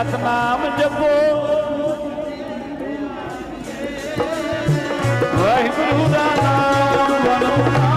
ਸਤਨਾਮ ਜਪੋ। ਵਾਹਿਗੁਰੂ ਦਾ ਨਾਮ ਵਣੋ